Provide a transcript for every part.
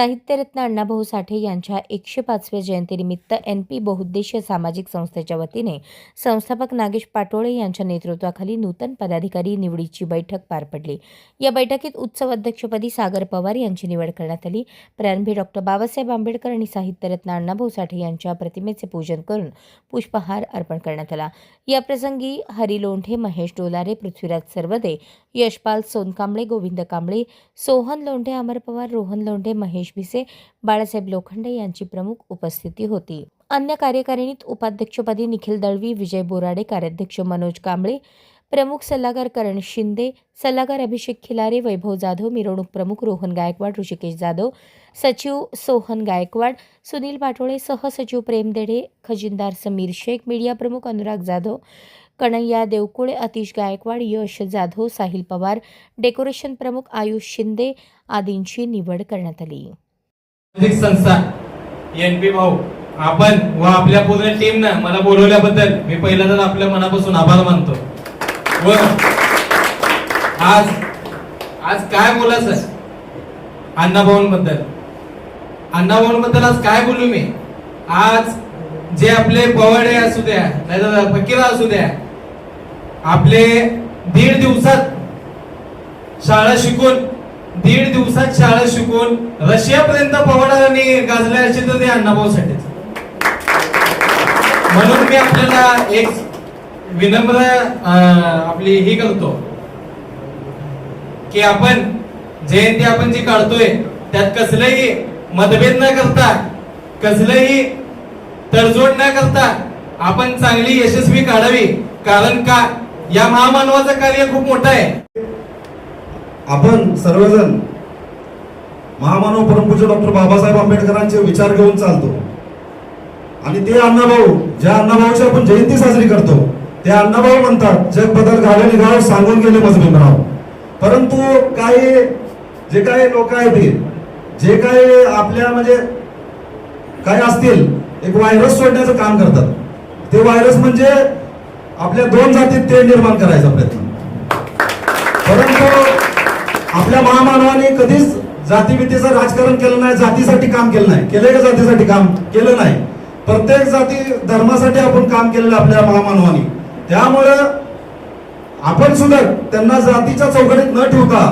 साहित्यरत्न अण्णाभाऊ साठे यांच्या एकशे पाचव्या जयंतीनिमित्त एन पी बहुउद्देशीय सामाजिक संस्थेच्या वतीने संस्थापक नागेश पाटोळे यांच्या नेतृत्वाखाली नूतन पदाधिकारी निवडीची बैठक पार पडली. या बैठकीत उत्सव अध्यक्षपदी सागर पवार यांची निवड करण्यात आली. प्रारंभी डॉक्टर बाबासाहेब आंबेडकर आणि साहित्यरत्न अण्णाभाऊ साठे यांच्या प्रतिमेचे पूजन करून पुष्पहार अर्पण करण्यात आला. याप्रसंगी हरी लोंढे महेश डोलारे पृथ्वीराज सर्वदे यशपाल सोनकांबळे गोविंद कांबळे सोहन लोंढे अमर पवार रोहन लोंढे महेश भिसे बाळासाहेब लोखंडे यांची प्रमुख उपस्थिती होती. अन्य कार्यकारिणीत उपाध्यक्षपदी निखिल दळवी विजय बोराडे कार्याध्यक्ष मनोज कांबळे प्रमुख सल्लागार करण शिंदे सल्लागार अभिषेक खिलारे वैभव जाधव मिरवणूक प्रमुख रोहन गायकवाड ऋषिकेश जाधव सचिव सोहन गायकवाड सुनील पाटोळे सहसचिव प्रेम देडे खजिनदार समीर शेख मीडिया प्रमुख अनुराग जाधव कन्हैया देवकुळे अतिश गायकवाड यश जाधव साहिल पवार डेकोरेशन प्रमुख आयुष शिंदे आदींची निवड करण्यात आली. संस्था एन पी भाऊ आपण व आपल्या पूर्ण टीमनं मला बोलवल्याबद्दल मी पहिला तर आपल्या मनापासून आभार मानतो. व आज आज काय बोलायचं अण्णाभाऊंबद्दल. अण्णाभाऊंबद्दल आज काय बोलू मी? आज जे आपले पवाडे असू द्या नाहीतर फकीरा असू द्या आपले दीड दिवसात शाळा शिकून दीड दिवसात शाळा शिकून रशियापर्यंत पवाडांनी गाजल्या अशी तर ते अण्णाभाऊसाठीच म्हणून मी आपल्याला एक विनम्र आपली ही करतो की आपण जयंती आपण जी काढतोय त्यात कसलंही मतभेद न करता कसलंही तडजोड न करता आपण चांगली यशस्वी काढावी. कारण का? या महामानवाचं कार्य खूप मोठं आहे. आपण सर्वजण महामानव परमपूज्य डॉक्टर बाबासाहेब आंबेडकरांचे विचार घेऊन चालतो. आणि ते अण्णाभाऊ ज्या अण्णाभाऊची आपण जयंती साजरी करतो ते अण्णाभाऊ म्हणतात जग बदल घाले निघाव सांगून गेले मजभीमराव परंतु काही जे काही लोक आहेत ते, जे काही आपल्या म्हणजे काय असतील एक व्हायरस सोडण्याचं काम करतात. ते व्हायरस म्हणजे आपल्या दोन जातीत ते निर्माण करायचा प्रयत्न. परंतु आपल्या महामानवाने कधीच जातीभीतीचं राजकारण केलं नाही जातीसाठी काम केलं नाही. केलंय का जातीसाठी काम? केलं नाही. प्रत्येक जाती धर्मासाठी आपण काम केलेलं आपल्या महामानवाने. त्यामुळं आपण सुद्धा त्यांना जातीच्या चौकटीत न ठेवता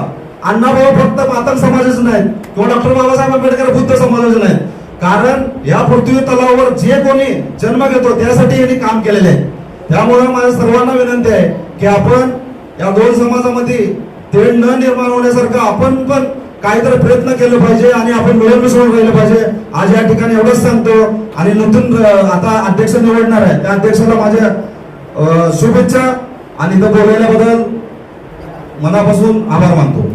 अण्णाभाऊ फक्त मातंग समाजाचे नाहीत किंवा डॉक्टर बाबासाहेब आंबेडकर बुद्ध समाजाचे नाहीत. कारण या पृथ्वी तलावावर जे कोणी जन्म घेतो त्यासाठी यांनी काम केलेले आहे. त्यामुळे माझ्या सर्वांना विनंती आहे की आपण या दोन समाजामध्ये तेढ न निर्माण होण्यासारखं आपण पण काहीतरी प्रयत्न केले पाहिजे आणि आपण मिळून मिसळून राहिलं पाहिजे. आज या ठिकाणी एवढंच सांगतो आणि नवीन आता अध्यक्ष निवडणार आहे त्या अध्यक्षाला माझ्या शुभेच्छा आणि इथं बोलवल्याबद्दल मनापासून आभार मानतो.